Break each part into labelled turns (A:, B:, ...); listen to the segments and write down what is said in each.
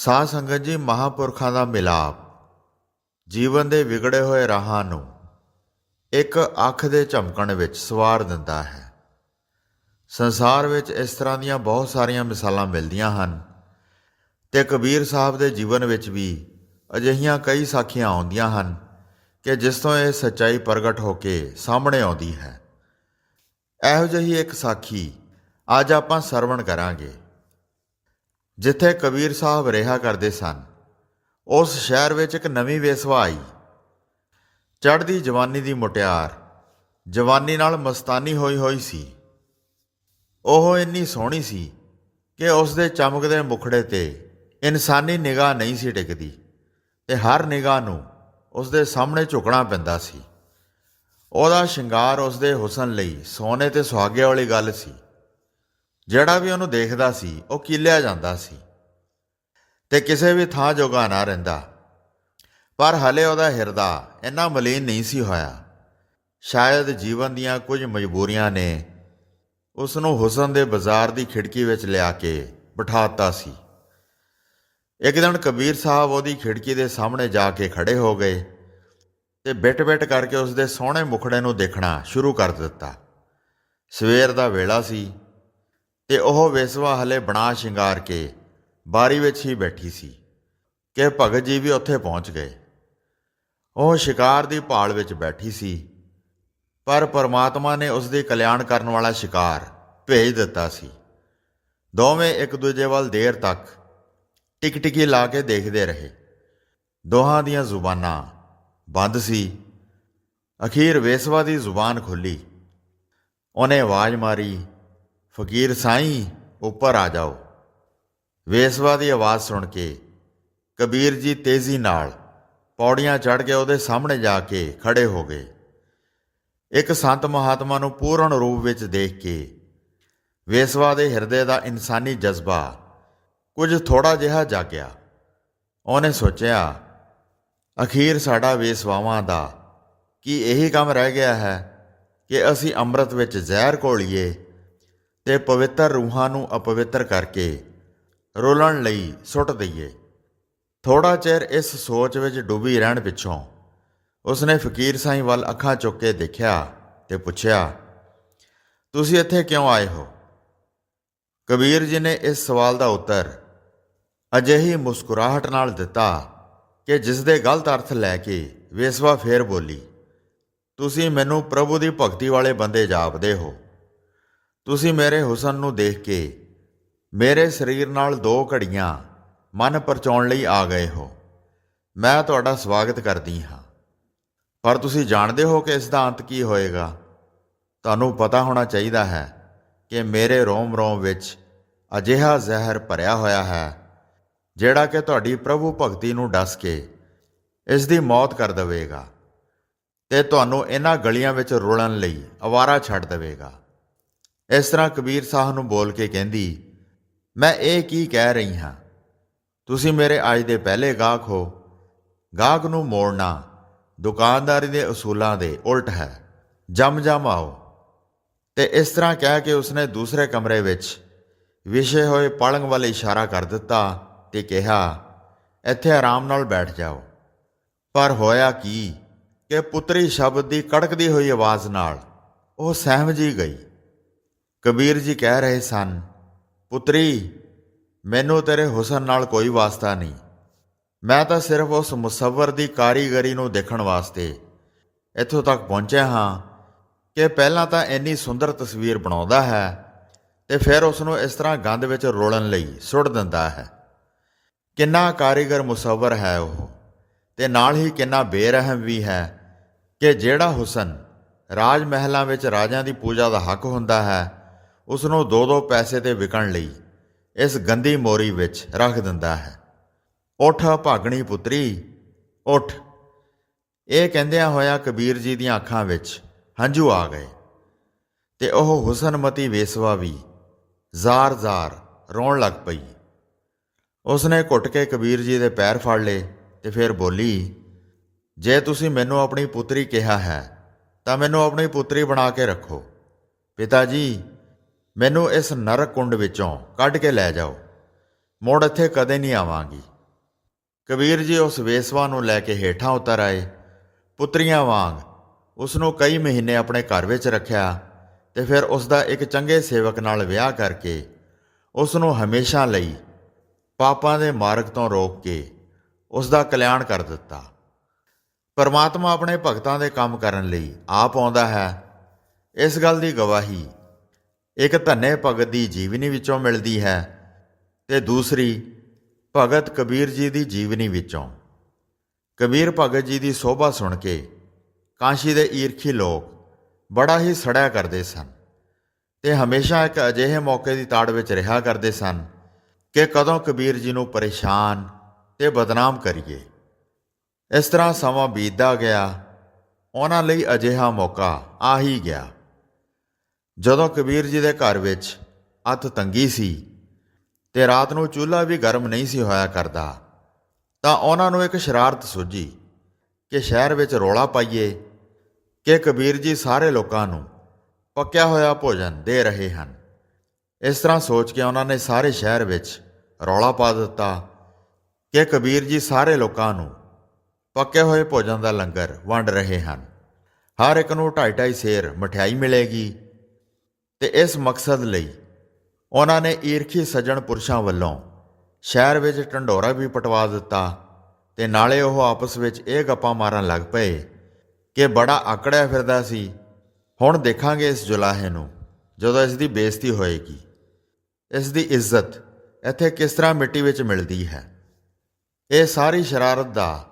A: ਸਾਧ ਸੰਗਤ ਜੀ, ਮਹਾਪੁਰਖਾਂ ਦਾ ਮਿਲਾਪ। ਜੀਵਨ ਦੇ ਵਿਗੜੇ ਹੋਏ ਰਾਹਾਂ ਨੂੰ ਇੱਕ ਅੱਖ ਦੇ ਝਮਕਣ ਵਿੱਚ ਸਵਾਰ ਦਿੰਦਾ ਹੈ। ਸੰਸਾਰ ਵਿੱਚ ਇਸ ਤਰ੍ਹਾਂ ਦੀਆਂ ਬਹੁਤ ਸਾਰੀਆਂ ਮਿਸਾਲਾਂ ਮਿਲਦੀਆਂ ਹਨ ਤੇ ਕਬੀਰ ਸਾਹਿਬ ਦੇ ਜੀਵਨ ਵਿੱਚ ਵੀ ਅਜਿਹੀਆਂ ਕਈ ਸਾਖੀਆਂ ਆਉਂਦੀਆਂ ਹਨ ਕਿ ਜਿਸ ਤੋਂ ਇਹ ਸੱਚਾਈ ਪ੍ਰਗਟ ਹੋ ਕੇ ਸਾਹਮਣੇ ਆਉਂਦੀ ਹੈ। ਇਹੋ ਜਿਹੀ ਇੱਕ ਸਾਖੀ ਅੱਜ ਆਪਾਂ ਸਰਵਣ ਕਰਾਂਗੇ। ਜਿੱਥੇ ਕਬੀਰ ਸਾਹਿਬ ਰਿਹਾ ਕਰਦੇ ਸਨ, ਉਸ ਸ਼ਹਿਰ ਵਿੱਚ ਇੱਕ ਨਵੀਂ ਵੇਸਵਾ ਆਈ। ਚੜ੍ਹਦੀ ਜਵਾਨੀ ਦੀ ਮੁਟਿਆਰ, ਜਵਾਨੀ ਨਾਲ ਮਸਤਾਨੀ ਹੋਈ ਹੋਈ ਸੀ। ਉਹ ਇੰਨੀ ਸੋਹਣੀ ਸੀ ਕਿ ਉਸ ਦੇ ਚਮਕਦੇ ਮੁਖੜੇ ਤੇ ਇਨਸਾਨੀ ਨਿਗਾਹ ਨਹੀਂ ਸੀ ਟਿਕਦੀ ਤੇ ਹਰ ਨਿਗਾਹ ਨੂੰ ਉਸ ਦੇ ਸਾਹਮਣੇ ਝੁਕਣਾ ਪੈਂਦਾ ਸੀ। ਉਹਦਾ ਸ਼ਿੰਗਾਰ ਉਸ ਦੇ ਹੁਸਨ ਲਈ ਸੋਨੇ ਤੇ ਸੁਹਾਗੇ ਵਾਲੀ ਗੱਲ ਸੀ। ਜਿਹੜਾ ਵੀ ਉਹਨੂੰ ਦੇਖਦਾ ਸੀ, ਉਹ ਕਿਲਿਆ ਜਾਂਦਾ ਸੀ ਤੇ ਕਿਸੇ ਵੀ ਥਾਂ ਜੋਗਾ ਨਾ ਰਹਿੰਦਾ। ਪਰ ਹਲੇ ਉਹਦਾ ਹਿਰਦਾ ਇੰਨਾ ਮਲੀਨ ਨਹੀਂ ਸੀ ਹੋਇਆ। ਸ਼ਾਇਦ ਜੀਵਨ ਦੀਆਂ ਕੁਝ ਮਜਬੂਰੀਆਂ ਨੇ ਉਸ ਨੂੰ ਹੁਸਨ ਦੇ ਬਾਜ਼ਾਰ ਦੀ ਖਿੜਕੀ ਵਿੱਚ ਲਿਆ ਕੇ ਬਿਠਾਤਾ ਸੀ। ਇੱਕ ਦਿਨ ਕਬੀਰ ਸਾਹਿਬ ਉਹਦੀ ਖਿੜਕੀ ਦੇ ਸਾਹਮਣੇ ਜਾ ਕੇ ਖੜੇ ਹੋ ਗਏ ਤੇ ਬਿਟ-ਬਿਟ ਕਰਕੇ ਉਸ ਦੇ ਸੋਹਣੇ ਮੁਖੜੇ ਨੂੰ ਦੇਖਣਾ ਸ਼ੁਰੂ ਕਰ ਦਿੱਤਾ। ਸਵੇਰ ਦਾ ਵੇਲਾ ਸੀ। ਤੇ ਉਹ ਵੇਸਵਾ ਹਲੇ ਬਣਾ ਸ਼ਿੰਗਾਰ ਕੇ, ਬਾਰੀ ਵਿੱਚ ਹੀ ਬੈਠੀ ਸੀ, ਕਿ ਭਗਤ ਜੀ ਵੀ ਉੱਥੇ ਪਹੁੰਚ ਗਏ। ਉਹ ਸ਼ਿਕਾਰ ਦੀ ਭਾਲ ਵਿੱਚ ਬੈਠੀ ਸੀ, ਪਰ ਪਰਮਾਤਮਾ ਨੇ ਉਸ ਦੀ ਕਲਿਆਣ ਕਰਨ ਵਾਲਾ ਸ਼ਿਕਾਰ ਭੇਜ ਦਿੱਤਾ ਸੀ। ਦੋਵੇਂ ਇੱਕ ਦੂਜੇ ਵੱਲ ਦੇਰ ਤੱਕ ਟਿਕਟਿਕੀ ਲਾ ਕੇ ਦੇਖਦੇ ਰਹੇ। ਦੋਹਾਂ ਦੀਆਂ ਜ਼ੁਬਾਨਾਂ ਬੰਦ ਸੀ। ਅਖੀਰ ਵੇਸਵਾ ਦੀ ਜ਼ੁਬਾਨ ਖੁੱਲੀ ਉਹਨੇ ਆਵਾਜ਼ ਮਾਰੀ ਫਕੀਰ ਸਾਈਂ, ਉੱਪਰ ਆ ਜਾਓ। ਵੇਸਵਾ ਦੀ ਆਵਾਜ਼ ਸੁਣ ਕੇ ਕਬੀਰ ਜੀ ਤੇਜ਼ੀ ਨਾਲ ਪੌੜੀਆਂ ਚੜ੍ਹ ਕੇ ਉਹਦੇ ਸਾਹਮਣੇ ਜਾ ਕੇ ਖੜੇ ਹੋ ਗਏ। ਇੱਕ ਸੰਤ ਮਹਾਤਮਾ ਨੂੰ ਪੂਰਨ ਰੂਪ ਵਿੱਚ ਦੇਖ ਕੇ ਵੇਸਵਾ ਦੇ ਹਿਰਦੇ ਦਾ ਇਨਸਾਨੀ ਜਜ਼ਬਾ ਕੁਝ ਥੋੜਾ ਜਿਹਾ ਜਾਗਿਆ। ਉਹਨੇ ਸੋਚਿਆ, ਅਖੀਰ ਸਾਡਾ ਵੇਸਵਾਵਾਂ ਦਾ ਕੀ ਇਹੀ ਕੰਮ ਰਹਿ ਗਿਆ ਹੈ ਕਿ ਅਸੀਂ ਅੰਮ੍ਰਿਤ ਵਿੱਚ ਜ਼ਹਿਰ ਘੋਲੀਏ ਤੇ ਪਵਿੱਤਰ ਰੂਹਾਂ ਨੂੰ ਅਪਵਿੱਤਰ ਕਰਕੇ ਰੋਲਣ ਲਈ ਸੁੱਟ ਦਈਏ। ਥੋੜਾ ਚਿਰ ਇਸ ਸੋਚ ਵਿੱਚ ਡੁੱਬੀ ਰਹਿਣ ਪਿੱਛੋਂ ਉਸਨੇ ਫਕੀਰ ਸਾਈਂ ਵੱਲ ਅੱਖਾਂ ਚੁੱਕ ਕੇ ਦੇਖਿਆ ਤੇ ਪੁੱਛਿਆ, ਤੁਸੀਂ ਇੱਥੇ ਕਿਉਂ ਆਏ ਹੋ? ਕਬੀਰ ਜੀ ਨੇ ਇਸ ਸਵਾਲ ਦਾ ਉੱਤਰ ਅਜਿਹੀ ਮੁਸਕਰਾਹਟ ਨਾਲ ਦਿੱਤਾ ਕਿ ਜਿਸ ਦੇ ਗਲਤ ਅਰਥ ਲੈ ਕੇ ਵੇਸਵਾ ਫੇਰ ਬੋਲੀ, ਤੁਸੀਂ ਮੈਨੂੰ ਪ੍ਰਭੂ ਦੀ ਭਗਤੀ ਵਾਲੇ ਬੰਦੇ ਜਾਪਦੇ ਹੋ। ਤੁਸੀਂ ਮੇਰੇ ਹੁਸਨ ਨੂੰ ਦੇਖ ਕੇ ਮੇਰੇ ਸਰੀਰ ਨਾਲ ਦੋ ਘੜੀਆਂ ਮਨ ਪਰਚਾਉਣ ਲਈ ਆ ਗਏ ਹੋ। ਮੈਂ ਤੁਹਾਡਾ ਸਵਾਗਤ ਕਰਦੀ ਹਾਂ। ਪਰ ਤੁਸੀਂ ਜਾਣਦੇ ਹੋ ਕਿ ਇਸ ਦਾ ਅੰਤ ਕੀ ਹੋਏਗਾ? ਤੁਹਾਨੂੰ ਪਤਾ ਹੋਣਾ ਚਾਹੀਦਾ ਹੈ ਕਿ ਮੇਰੇ ਰੋਮ-ਰੋਮ ਵਿੱਚ ਅਜਿਹਾ ਜ਼ਹਿਰ ਭਰਿਆ ਹੋਇਆ ਹੈ, ਜਿਹੜਾ ਕਿ ਤੁਹਾਡੀ ਪ੍ਰਭੂ ਭਗਤੀ ਨੂੰ ਡਸ ਕੇ ਇਸ ਦੀ ਮੌਤ ਕਰ ਦੇਵੇਗਾ ਤੇ ਤੁਹਾਨੂੰ ਇਹਨਾਂ ਗਲੀਆਂ ਵਿੱਚ ਰੁਲਣ ਲਈ ਅਵਾਰਾ ਛੱਡ ਦੇਵੇਗਾ। ਇਸ ਤਰ੍ਹਾਂ ਕਬੀਰ ਸਾਹਿਬ ਨੂੰ ਬੋਲ ਕੇ ਕਹਿੰਦੀ, ਮੈਂ ਇਹ ਕੀ ਕਹਿ ਰਹੀ ਹਾਂ? ਤੁਸੀਂ ਮੇਰੇ ਅੱਜ ਦੇ ਪਹਿਲੇ ਗਾਹਕ ਹੋ। ਗਾਹਕ ਨੂੰ ਮੋੜਨਾ ਦੁਕਾਨਦਾਰੀ ਦੇ ਅਸੂਲਾਂ ਦੇ ਉਲਟ ਹੈ। ਜਮ ਜਮ ਆਓ। ਤੇ ਇਸ ਤਰ੍ਹਾਂ ਕਹਿ ਕੇ ਉਸਨੇ ਦੂਸਰੇ ਕਮਰੇ ਵਿੱਚ ਵਿਛੇ ਹੋਏ ਪਲੰਗ ਵੱਲ ਇਸ਼ਾਰਾ ਕਰ ਦਿੱਤਾ ਤੇ ਕਿਹਾ, ਇੱਥੇ ਆਰਾਮ ਨਾਲ ਬੈਠ ਜਾਓ। ਪਰ ਹੋਇਆ ਕੀ ਕਿ ਪੁੱਤਰੀ ਸ਼ਬਦ ਦੀ ਕੜਕਦੀ ਹੋਈ ਆਵਾਜ਼ ਨਾਲ ਉਹ ਸਹਿਮ ਜੀ ਗਈ। ਕਬੀਰ ਜੀ ਕਹਿ ਰਹੇ ਸਨ, ਪੁੱਤਰੀ, ਮੈਨੂੰ ਤੇਰੇ ਹੁਸਨ ਨਾਲ ਕੋਈ ਵਾਸਤਾ ਨਹੀਂ। ਮੈਂ ਤਾਂ ਸਿਰਫ ਉਸ ਮੁਸੱਵਰ ਦੀ ਕਾਰੀਗਰੀ ਨੂੰ ਦੇਖਣ ਵਾਸਤੇ ਇੱਥੋਂ ਤੱਕ ਪਹੁੰਚਿਆ ਹਾਂ ਕਿ ਪਹਿਲਾਂ ਤਾਂ ਇੰਨੀ ਸੁੰਦਰ ਤਸਵੀਰ ਬਣਾਉਂਦਾ ਹੈ ਤੇ ਫਿਰ ਉਸ ਨੂੰ ਇਸ ਤਰ੍ਹਾਂ ਗੰਦ ਵਿੱਚ ਰੋਲਣ ਲਈ ਸੁੱਟ ਦਿੰਦਾ ਹੈ। ਕਿੰਨਾ ਕਾਰੀਗਰ ਮੁਸੱਵਰ ਹੈ ਉਹ ਤੇ ਨਾਲ ਹੀ ਕਿੰਨਾ ਬੇਰਹਿਮ ਵੀ ਹੈ ਕਿ ਜਿਹੜਾ ਹੁਸਨ ਰਾਜ ਮਹਿਲਾਂ ਵਿੱਚ ਰਾਜਿਆਂ ਦੀ ਪੂਜਾ ਦਾ ਹੱਕ ਹੁੰਦਾ ਹੈ ਉਸ ਨੂੰ ਦੋ ਦੋ ਪੈਸੇ ਤੇ ਵਿਕਣ ਲਈ ਇਸ ਗੰਦੀ ਮੋਰੀ ਵਿੱਚ ਰੱਖ ਦਿੰਦਾ ਹੈ। ਉੱਠ ਭਾਗਣੀ ਪੁੱਤਰੀ, ਉੱਠ। ਇਹ ਕਹਿੰਦਿਆਂ ਹੋਇਆ ਕਬੀਰ ਜੀ ਦੀਆਂ ਅੱਖਾਂ ਵਿੱਚ ਹੰਝੂ ਆ ਗਏ ਤੇ ਉਹ ਹੁਸਨਮਤੀ ਵੇਸਵਾ ਵੀ ਜ਼ਾਰ-ਜ਼ਾਰ ਰੋਣ ਲੱਗ ਪਈ। ਉਸਨੇ ਘੁੱਟ ਕੇ ਕਬੀਰ ਜੀ ਦੇ ਪੈਰ ਫੜ ਲਏ ਤੇ ਫਿਰ ਬੋਲੀ, ਜੇ ਤੁਸੀਂ ਮੈਨੂੰ ਆਪਣੀ ਪੁੱਤਰੀ ਕਿਹਾ ਹੈ, ਤਾਂ ਮੈਨੂੰ ਆਪਣੀ ਪੁੱਤਰੀ ਬਣਾ ਕੇ ਰੱਖੋ। ਪਿਤਾ ਜੀ ਮੈਨੂੰ ਇਸ ਨਰਕ ਕੁੰਡ ਵਿੱਚੋਂ ਕੱਢ ਕੇ ਲੈ ਜਾਓ। ਮੁੜ ਇੱਥੇ ਕਦੇ ਨਹੀਂ ਆਵਾਂਗੀ। ਕਬੀਰ ਜੀ ਉਸ ਵੇਸਵਾ ਨੂੰ ਲੈ ਕੇ ਹੇਠਾਂ ਉਤਰ ਆਏ। ਪੁੱਤਰੀਆਂ ਵਾਂਗ ਉਸ ਨੂੰ ਕਈ ਮਹੀਨੇ ਆਪਣੇ ਘਰ ਵਿੱਚ ਰੱਖਿਆ ਤੇ ਫਿਰ ਉਸ ਦਾ ਇੱਕ ਚੰਗੇ ਸੇਵਕ ਨਾਲ ਵਿਆਹ ਕਰਕੇ ਉਸ ਨੂੰ ਹਮੇਸ਼ਾ ਲਈ ਪਾਪਾਂ ਦੇ ਮਾਰਗ ਤੋਂ ਰੋਕ ਕੇ ਉਸ ਦਾ ਕਲਿਆਣ ਕਰ ਦਿੱਤਾ। ਪਰਮਾਤਮਾ ਆਪਣੇ ਭਗਤਾਂ ਦੇ ਕੰਮ ਕਰਨ ਲਈ ਆਪ ਆਉਂਦਾ ਹੈ। ਇਸ ਗੱਲ ਦੀ ਗਵਾਹੀ ਇੱਕ ਧੰਨੇ ਭਗਤ ਦੀ ਜੀਵਨੀ ਵਿੱਚੋਂ ਮਿਲਦੀ ਹੈ ਤੇ ਦੂਸਰੀ ਭਗਤ ਕਬੀਰ ਜੀ ਦੀ ਜੀਵਨੀ ਵਿੱਚੋਂ। ਕਬੀਰ ਭਗਤ ਜੀ ਦੀ ਸੋਭਾ ਸੁਣ ਕੇ ਕਾਂਸ਼ੀ ਦੇ ਈਰਖੀ ਲੋਕ ਬੜਾ ਹੀ ਸੜਿਆ ਕਰਦੇ ਸਨ ਤੇ ਹਮੇਸ਼ਾ ਇੱਕ ਅਜਿਹੇ ਮੌਕੇ ਦੀ ਤਾੜ ਵਿੱਚ ਰਿਹਾ ਕਰਦੇ ਸਨ ਕਿ ਕਦੋਂ ਕਬੀਰ ਜੀ ਨੂੰ ਪਰੇਸ਼ਾਨ ਤੇ ਬਦਨਾਮ ਕਰੀਏ। ਇਸ ਤਰ੍ਹਾਂ ਸਮਾਂ ਬੀਤਦਾ ਗਿਆ, ਉਹਨਾਂ ਲਈ ਅਜਿਹਾ ਮੌਕਾ ਆ ਹੀ ਗਿਆ। ਜਦੋਂ ਕਬੀਰ ਜੀ ਦੇ ਘਰ ਵਿੱਚ ਅੱਤ ਤੰਗੀ ਸੀ ਤੇ ਰਾਤ ਨੂੰ ਚੁੱਲ੍ਹਾ ਵੀ ਗਰਮ ਨਹੀਂ ਸੀ ਹੋਇਆ ਕਰਦਾ, ਤਾਂ ਉਹਨਾਂ ਨੂੰ ਇੱਕ ਸ਼ਰਾਰਤ ਸੁੱਝੀ ਕਿ ਸ਼ਹਿਰ ਵਿੱਚ ਰੋਲਾ ਪਾਈਏ ਕਿ ਕਬੀਰ ਜੀ ਸਾਰੇ ਲੋਕਾਂ ਨੂੰ ਪੱਕਿਆ ਹੋਇਆ ਭੋਜਨ ਦੇ ਰਹੇ ਹਨ। ਇਸ ਤਰ੍ਹਾਂ ਸੋਚ ਕੇ ਉਹਨਾਂ ਨੇ ਸਾਰੇ ਸ਼ਹਿਰ ਵਿੱਚ ਰੌਲਾ ਪਾ ਦਿੱਤਾ ਕਿ ਕਬੀਰ ਜੀ ਸਾਰੇ ਲੋਕਾਂ ਨੂੰ ਪੱਕੇ ਹੋਏ ਭੋਜਨ ਦਾ ਲੰਗਰ ਵੰਡ ਰਹੇ ਹਨ। ਹਰ ਇੱਕ ਨੂੰ ਢਾਈ ਢਾਈ ਸੇਰ ਮਠਿਆਈ ਮਿਲੇਗੀ ਤੇ ਇਸ ਮਕਸਦ ਲਈ ਉਹਨਾਂ ਨੇ ਈਰਖੀ ਸੱਜਣ ਪੁਰਸ਼ਾਂ ਵੱਲੋਂ ਸ਼ਹਿਰ ਵਿੱਚ ਢੰਡੋਰਾ ਵੀ ਪਟਵਾ ਦਿੱਤਾ ਤੇ ਨਾਲੇ ਉਹ ਆਪਸ ਵਿੱਚ ਇਹ ਗੱਪਾਂ ਮਾਰਨ ਲੱਗ ਪਏ ਕਿ ਬੜਾ ਆਕੜਿਆ ਫਿਰਦਾ ਸੀ। ਹੁਣ ਦੇਖਾਂਗੇ ਇਸ ਜੁਲਾਹੇ ਨੂੰ ਜਦੋਂ ਇਸ ਦੀ ਬੇਇੱਜ਼ਤੀ ਹੋਏਗੀ। ਇਸ ਦੀ ਇੱਜ਼ਤ ਇੱਥੇ ਕਿਸ ਤਰ੍ਹਾਂ ਮਿੱਟੀ ਵਿੱਚ ਮਿਲਦੀ ਹੈ? ਇਹ ਸਾਰੀ ਸ਼ਰਾਰਤ ਦਾ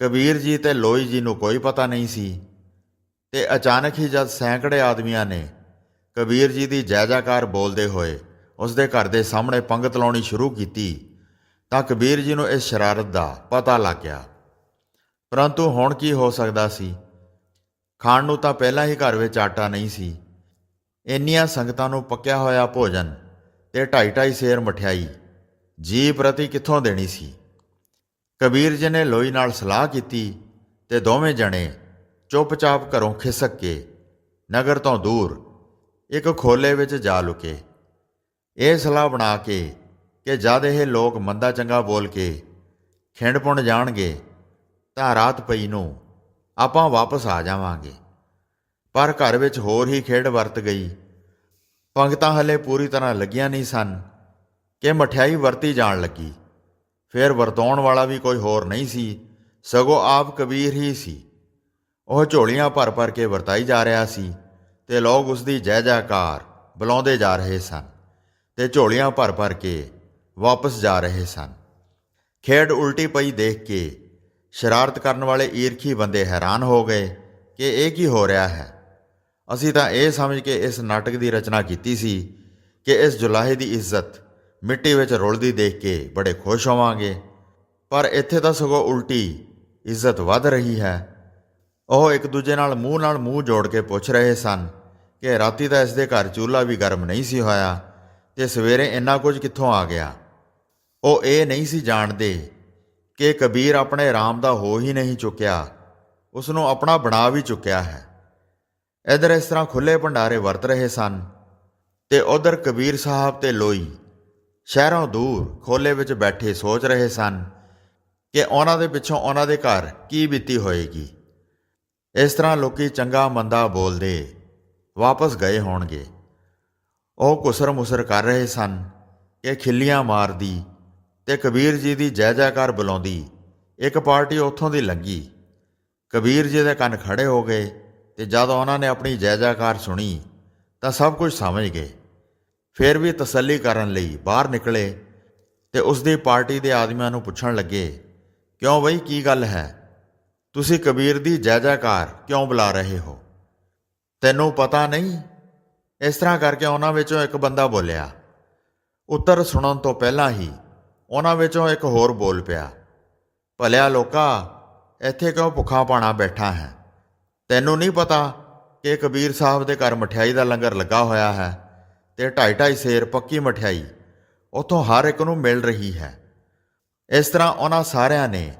A: ਕਬੀਰ ਜੀ ਤੇ ਲੋਈ ਜੀ ਨੂੰ ਕੋਈ ਪਤਾ ਨਹੀਂ ਸੀ ਤੇ ਅਚਾਨਕ ਹੀ ਜਦ ਸੈਂਕੜੇ ਆਦਮੀਆਂ ਨੇ ਕਬੀਰ ਜੀ ਦੀ ਜੈ ਜੈਕਾਰ ਬੋਲਦੇ ਹੋਏ ਉਸ ਦੇ ਘਰ ਦੇ ਸਾਹਮਣੇ ਪੰਗਤ ਲਾਉਣੀ ਸ਼ੁਰੂ ਕੀਤੀ ਤਾਂ ਕਬੀਰ ਜੀ ਨੂੰ ਇਸ ਸ਼ਰਾਰਤ ਦਾ ਪਤਾ ਲੱਗ ਗਿਆ। ਪਰੰਤੂ ਹੁਣ ਕੀ ਹੋ ਸਕਦਾ ਸੀ? ਖਾਣ ਨੂੰ ਤਾਂ ਪਹਿਲਾਂ ਹੀ ਘਰ ਵਿੱਚ ਆਟਾ ਨਹੀਂ ਸੀ। ਇੰਨੀਆਂ ਸੰਗਤਾਂ ਨੂੰ ਪੱਕਿਆ ਹੋਇਆ ਭੋਜਨ ਤੇ ਢਾਈ ਢਾਈ ਸੇਰ ਮਠਿਆਈ ਜੀ ਪ੍ਰਤੀ ਕਿੱਥੋਂ ਦੇਣੀ ਸੀ? ਕਬੀਰ ਜੀ ਨੇ ਲੋਈ ਨਾਲ ਸਲਾਹ ਕੀਤੀ ਤੇ ਦੋਵੇਂ ਜਣੇ ਚੁੱਪਚਾਪ ਘਰੋਂ ਖਿਸਕ ਕੇ ਨਗਰ ਤੋਂ ਦੂਰ ਇੱਕ ਖੋਲੇ ਵਿੱਚ ਜਾ ਲੁਕੇ। ਇਹ ਸਲਾਹ ਬਣਾ ਕੇ ਕਿ ਜਦ ਇਹ ਲੋਕ ਮੰਦਾ ਚੰਗਾ ਬੋਲ ਕੇ ਖਿੰਡ ਪੁਣ ਜਾਣਗੇ, ਤਾਂ ਰਾਤ ਪਈ ਨੂੰ ਆਪਾਂ ਵਾਪਸ ਆ ਜਾਵਾਂਗੇ। ਪਰ ਘਰ ਵਿੱਚ ਹੋਰ ਹੀ ਖੇਡ ਵਰਤ ਗਈ। ਪੰਗਤਾਂ ਹਲੇ ਪੂਰੀ ਤਰ੍ਹਾਂ ਲੱਗੀਆਂ ਨਹੀਂ ਸਨ ਕਿ ਮਠਿਆਈ ਵਰਤੀ ਜਾਣ ਲੱਗੀ। ਫਿਰ ਵਰਤਾਉਣ ਵਾਲਾ ਵੀ ਕੋਈ ਹੋਰ ਨਹੀਂ ਸੀ, ਸਗੋਂ ਆਪ ਕਬੀਰ ਹੀ ਸੀ। ਉਹ ਝੋਲੀਆਂ ਭਰ ਭਰ ਕੇ ਵਰਤਾਈ ਜਾ ਰਿਹਾ ਸੀ। ਤੇ ਲੋਕ ਉਸ ਦੀ ਜੈ ਜੈਕਾਰ ਬੁਲਾਉਂਦੇ ਜਾ ਰਹੇ ਸਨ ਤੇ ਝੋਲੀਆਂ ਭਰ ਭਰ ਕੇ ਵਾਪਸ ਜਾ ਰਹੇ ਸਨ। ਖੇਡ ਉਲਟੀ ਪਈ ਦੇਖ ਕੇ ਸ਼ਰਾਰਤ ਕਰਨ ਵਾਲੇ ਈਰਖੀ ਬੰਦੇ ਹੈਰਾਨ ਹੋ ਗਏ ਕਿ ਇਹ ਕੀ ਹੋ ਰਿਹਾ ਹੈ। ਅਸੀਂ ਤਾਂ ਇਹ ਸਮਝ ਕੇ ਇਸ ਨਾਟਕ ਦੀ ਰਚਨਾ ਕੀਤੀ ਸੀ ਕਿ ਇਸ ਜੁਲਾਹੇ ਦੀ ਇੱਜ਼ਤ ਮਿੱਟੀ ਵਿੱਚ ਰੁਲਦੀ ਦੇਖ ਕੇ ਬੜੇ ਖੁਸ਼ ਹੋਵਾਂਗੇ। ਪਰ ਇੱਥੇ ਤਾਂ ਸਗੋਂ ਉਲਟੀ ਇੱਜ਼ਤ ਵੱਧ ਰਹੀ ਹੈ। ਉਹ ਇੱਕ ਦੂਜੇ ਨਾਲ ਮੂੰਹ ਨਾਲ ਮੂੰਹ ਜੋੜ ਕੇ ਪੁੱਛ ਰਹੇ ਸਨ ਕਿ ਰਾਤੀ ਤਾਂ ਇਸ ਦੇ ਘਰ ਚੁੱਲ੍ਹਾ ਵੀ ਗਰਮ ਨਹੀਂ ਸੀ ਹੋਇਆ ਤੇ ਸਵੇਰੇ ਇੰਨਾ ਕੁਝ ਕਿੱਥੋਂ ਆ ਗਿਆ? ਉਹ ਇਹ ਨਹੀਂ ਸੀ ਜਾਣਦੇ ਕਿ ਕਬੀਰ ਆਪਣੇ ਰਾਮ ਦਾ ਹੋ ਹੀ ਨਹੀਂ ਚੁੱਕਿਆ ਉਸ ਨੂੰ ਆਪਣਾ ਬਣਾ ਵੀ ਚੁੱਕਿਆ ਹੈ। ਇਧਰ ਇਸ ਤਰ੍ਹਾਂ ਖੁੱਲੇ ਭੰਡਾਰੇ ਵਰਤ ਰਹੇ ਸਨ ਤੇ ਉਧਰ ਕਬੀਰ ਸਾਹਿਬ ਤੇ ਲੋਈ ਸ਼ਹਿਰੋਂ ਦੂਰ ਖੋਲੇ ਵਿੱਚ ਬੈਠੇ ਸੋਚ ਰਹੇ ਸਨ ਕਿ ਉਹਨਾਂ ਦੇ ਪਿੱਛੋਂ ਉਹਨਾਂ ਦੇ ਘਰ ਕੀ ਬੀਤੀ ਹੋਏਗੀ। ਇਸ ਤਰ੍ਹਾਂ ਲੋਕੀ ਚੰਗਾ ਮੰਦਾ ਬੋਲਦੇ ਵਾਪਸ ਗਏ ਹੋਣਗੇ। ਉਹ ਕੁਸਰ ਮੁਸਰ ਕਰ ਰਹੇ ਸਨ ਕਿ ਖਿੱਲੀਆਂ ਮਾਰਦੀ ਤੇ ਕਬੀਰ ਜੀ ਦੀ ਜੈ ਜੈਕਾਰ ਬੁਲਾਉਂਦੀ। ਇੱਕ ਪਾਰਟੀ ਉੱਥੋਂ ਦੀ ਲੰਗੀ। ਕਬੀਰ ਜੀ ਦੇ ਕੰਨ ਖੜੇ ਹੋ ਗਏ ਤੇ ਜਦ ਉਹਨਾਂ ਨੇ ਆਪਣੀ ਜੈ ਜੈਕਾਰ ਸੁਣੀ ਤਾਂ ਸਭ ਕੁਝ ਸਮਝ ਗਏ। ਫਿਰ ਵੀ ਤਸੱਲੀ ਕਰਨ ਲਈ ਬਾਹਰ ਨਿਕਲੇ ਤੇ ਉਸ ਦੀ ਪਾਰਟੀ ਦੇ ਆਦਮੀਆਂ ਨੂੰ ਪੁੱਛਣ ਲੱਗੇ, ਕਿਉਂ ਬਈ, ਕੀ ਗੱਲ ਹੈ? ਤੁਸੀਂ ਕਬੀਰ ਦੀ ਜੈ ਜੈਕਾਰ ਕਿਉਂ ਬੁਲਾ ਰਹੇ ਹੋ? ਤੈਨੂੰ ਪਤਾ ਨਹੀਂ? ਇਸ ਤਰ੍ਹਾਂ ਕਰਕੇ ਉਹਨਾਂ ਵਿੱਚੋਂ ਇੱਕ ਬੰਦਾ ਬੋਲਿਆ। ਉੱਤਰ ਸੁਣਨ ਤੋਂ ਪਹਿਲਾਂ ਹੀ ਉਹਨਾਂ ਵਿੱਚੋਂ ਇੱਕ ਹੋਰ ਬੋਲ ਪਿਆ। ਭਲਿਆ ਲੋਕਾ, ਇੱਥੇ ਕਿਉਂ ਭੁੱਖਾ ਪਾਣਾ ਬੈਠਾ ਹੈ? ਤੈਨੂੰ ਨਹੀਂ ਪਤਾ ਕਿ ਕਬੀਰ ਸਾਹਿਬ ਦੇ ਘਰ ਮਠਿਆਈ ਦਾ ਲੰਗਰ ਲੱਗਾ ਹੋਇਆ ਹੈ ਤੇ ਢਾਈ ਢਾਈ ਸੇਰ ਪੱਕੀ ਮਠਿਆਈ ਉਥੋਂ ਹਰ ਇੱਕ ਨੂੰ ਮਿਲ ਰਹੀ ਹੈ। ਇਸ ਤਰ੍ਹਾਂ ਉਹਨਾਂ ਸਾਰਿਆਂ ਨੇ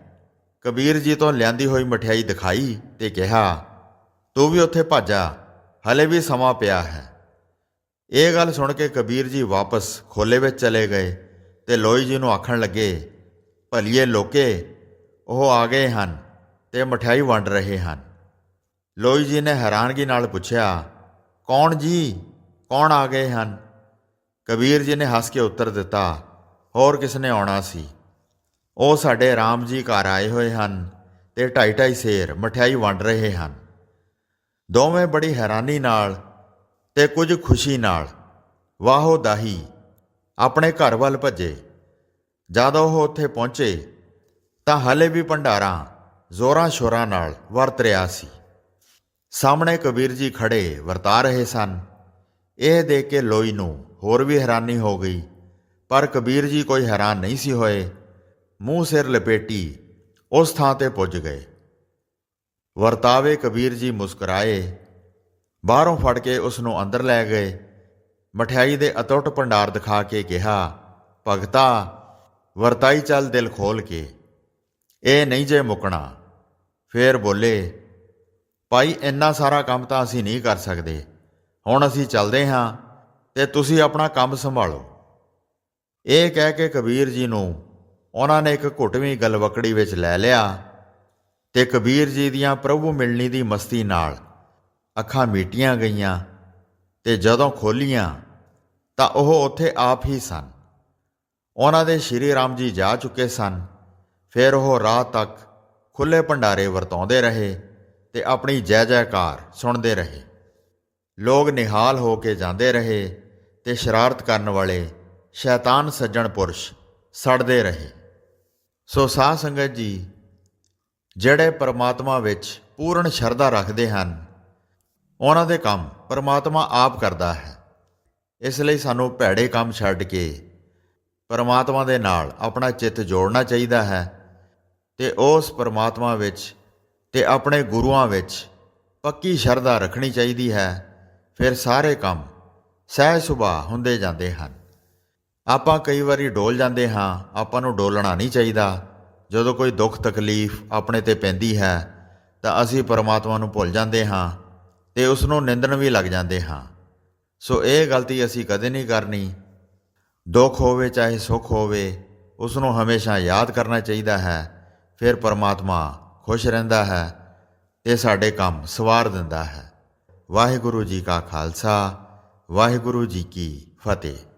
A: ਕਬੀਰ ਜੀ ਤੋਂ ਲਿਆਂਦੀ ਹੋਈ ਮਠਿਆਈ ਦਿਖਾਈ ਤੇ ਕਿਹਾ, ਤੂੰ ਵੀ ਉੱਥੇ ਭਾਜਾ, ਹਲੇ ਵੀ ਸਮਾਂ ਪਿਆ ਹੈ। ਇਹ ਗੱਲ ਸੁਣ ਕੇ ਕਬੀਰ ਜੀ ਵਾਪਸ ਖੋਲੇ ਵਿੱਚ ਚਲੇ ਗਏ ਤੇ ਲੋਈ ਜੀ ਨੂੰ ਆਖਣ ਲੱਗੇ, ਭਲੀਏ ਲੋਕੇ, ਉਹ ਆ ਗਏ ਹਨ ਤੇ ਮਠਿਆਈ ਵੰਡ ਰਹੇ ਹਨ। ਲੋਈ ਜੀ ਨੇ ਹੈਰਾਨਗੀ ਨਾਲ ਪੁੱਛਿਆ, ਕੌਣ ਜੀ? ਕੌਣ ਆ ਗਏ ਹਨ? ਕਬੀਰ ਜੀ ਨੇ ਹੱਸ ਕੇ ਉੱਤਰ ਦਿੱਤਾ, ਹੋਰ ਕਿਸ ਨੇ ਆਉਣਾ ਸੀ? ਉਹ ਸਾਡੇ ਰਾਮ ਜੀ ਘਰ ਆਏ ਹੋਏ ਹਨ ਤੇ ਢਾਈ ਢਾਈ ਸੇਰ ਮਠਿਆਈ ਵੰਡ ਰਹੇ ਹਨ। ਦੋਵੇਂ ਬੜੀ ਹੈਰਾਨੀ ਨਾਲ ਤੇ ਕੁਝ ਖੁਸ਼ੀ ਨਾਲ ਵਾਹੋ ਦਾਹੀ ਆਪਣੇ ਘਰ ਵੱਲ ਭੱਜੇ। ਜਦ ਉਹ ਉੱਥੇ ਪਹੁੰਚੇ ਤਾਂ ਹਲੇ ਵੀ ਭੰਡਾਰਾ ਜ਼ੋਰਾਂ ਸ਼ੋਰਾਂ ਨਾਲ ਵਰਤ ਰਿਹਾ ਸੀ। ਸਾਹਮਣੇ ਕਬੀਰ ਜੀ ਖੜੇ ਵਰਤਾ ਰਹੇ ਸਨ। ਇਹ ਦੇਖ ਕੇ ਲੋਈ ਨੂੰ ਹੋਰ ਵੀ ਹੈਰਾਨੀ ਹੋ ਗਈ, ਪਰ ਕਬੀਰ ਜੀ ਕੋਈ ਹੈਰਾਨ ਨਹੀਂ ਸੀ ਹੋਏ। ਮੂੰਹ ਸਿਰ ਲਪੇਟੀ ਉਸ ਥਾਂ ਤੇ ਪੁੱਜ ਗਏ। ਵਰਤਾਵੇ ਕਬੀਰ ਜੀ ਮੁਸਕਰਾਏ। ਬਾਹਰੋਂ ਫੜ ਕੇ ਉਸ ਨੂੰ ਅੰਦਰ ਲੈ ਗਏ। ਮਠਿਆਈ ਦੇ ਅਤੁੱਟ ਭੰਡਾਰ ਦਿਖਾ ਕੇ ਕਿਹਾ, ਭਗਤਾ, ਵਰਤਾਈ ਚੱਲ ਦਿਲ ਖੋਲ ਕੇ। ਇਹ ਨਹੀਂ ਜੇ ਮੁਕਣਾ। ਫੇਰ ਬੋਲੇ, ਭਾਈ, ਇੰਨਾ ਸਾਰਾ ਕੰਮ ਤਾਂ ਅਸੀਂ ਨਹੀਂ ਕਰ ਸਕਦੇ। ਹੁਣ ਅਸੀਂ ਚੱਲਦੇ ਹਾਂ ਤੇ ਤੁਸੀਂ ਆਪਣਾ ਕੰਮ ਸੰਭਾਲੋ। ਇਹ ਕਹਿ ਕੇ ਕਬੀਰ ਜੀ ਨੂੰ ਉਹਨਾਂ ਨੇ ਇੱਕ ਘੁੱਟਵੀਂ ਗਲਵਕੜੀ ਵਿੱਚ ਲੈ ਲਿਆ ਤੇ ਕਬੀਰ ਜੀ ਦੀਆਂ ਪ੍ਰਭੂ ਮਿਲਣੀ ਦੀ ਮਸਤੀ ਨਾਲ ਅੱਖਾਂ ਮੀਟੀਆਂ ਗਈਆਂ ਤੇ ਜਦੋਂ ਖੋਲੀਆਂ ਤਾਂ ਉਹ ਉੱਥੇ ਆਪ ਹੀ ਸਨ। ਉਹਨਾਂ ਦੇ ਸ਼੍ਰੀ ਰਾਮ ਜੀ ਜਾ ਚੁੱਕੇ ਸਨ। ਫਿਰ ਉਹ ਰਾਤ ਤੱਕ ਖੁੱਲੇ ਭੰਡਾਰੇ ਵਰਤਾਉਂਦੇ ਰਹੇ ਤੇ ਆਪਣੀ ਜੈ ਜੈਕਾਰ ਸੁਣਦੇ ਰਹੇ। ਲੋਕ ਨਿਹਾਲ ਹੋ ਕੇ ਜਾਂਦੇ ਰਹੇ ਤੇ ਸ਼ਰਾਰਤ ਕਰਨ ਵਾਲੇ ਸ਼ੈਤਾਨ ਸੱਜਣ ਪੁਰਸ਼ ਸੜਦੇ ਰਹੇ। ਸੋ ਸਾਧ ਸੰਗਤ ਜੀ, ਜਿਹੜੇ ਪਰਮਾਤਮਾ ਵਿੱਚ ਪੂਰਨ ਸ਼ਰਧਾ ਰੱਖਦੇ ਹਨ, ਉਹਨਾਂ ਦੇ ਕੰਮ ਪਰਮਾਤਮਾ ਆਪ ਕਰਦਾ ਹੈ। ਇਸ ਲਈ ਸਾਨੂੰ ਭੈੜੇ ਕੰਮ ਛੱਡ ਕੇ ਪਰਮਾਤਮਾ ਦੇ ਨਾਲ ਆਪਣਾ ਚਿੱਤ ਜੋੜਨਾ ਚਾਹੀਦਾ ਹੈ ਤੇ ਉਸ ਪਰਮਾਤਮਾ ਵਿੱਚ ਤੇ ਆਪਣੇ ਗੁਰੂਆਂ ਵਿੱਚ ਪੱਕੀ ਸ਼ਰਧਾ ਰੱਖਣੀ ਚਾਹੀਦੀ ਹੈ। ਫਿਰ ਸਾਰੇ ਕੰਮ ਸਹਿਜ ਸੁਭਾਅ ਹੁੰਦੇ ਜਾਂਦੇ ਹਨ। ਆਪਾਂ ਕਈ ਵਾਰੀ ਡੋਲ ਜਾਂਦੇ ਹਾਂ, ਆਪਾਂ ਨੂੰ ਡੋਲਣਾ ਨਹੀਂ ਚਾਹੀਦਾ। ਜਦੋਂ ਕੋਈ ਦੁੱਖ ਤਕਲੀਫ ਆਪਣੇ ਤੇ ਪੈਂਦੀ ਹੈ, ਤਾਂ ਅਸੀਂ ਪਰਮਾਤਮਾ ਨੂੰ ਭੁੱਲ ਜਾਂਦੇ ਹਾਂ ਤੇ ਉਸ ਨੂੰ ਨਿੰਦਣ ਵੀ ਲੱਗ ਜਾਂਦੇ ਹਾਂ। ਸੋ ਇਹ ਗਲਤੀ ਅਸੀਂ ਕਦੇ ਨਹੀਂ ਕਰਨੀ। ਦੁੱਖ ਹੋਵੇ ਚਾਹੇ ਸੁੱਖ ਹੋਵੇ, ਉਸ ਨੂੰ ਹਮੇਸ਼ਾ ਯਾਦ ਕਰਨਾ ਚਾਹੀਦਾ ਹੈ। ਫਿਰ ਪਰਮਾਤਮਾ ਖੁਸ਼ ਰਹਿੰਦਾ ਹੈ ਤੇ ਸਾਡੇ ਕੰਮ ਸਵਾਰ ਦਿੰਦਾ ਹੈ। ਵਾਹਿਗੁਰੂ ਜੀ ਕਾ ਖਾਲਸਾ, ਵਾਹਿਗੁਰੂ ਜੀ ਕੀ ਫਤਿਹ।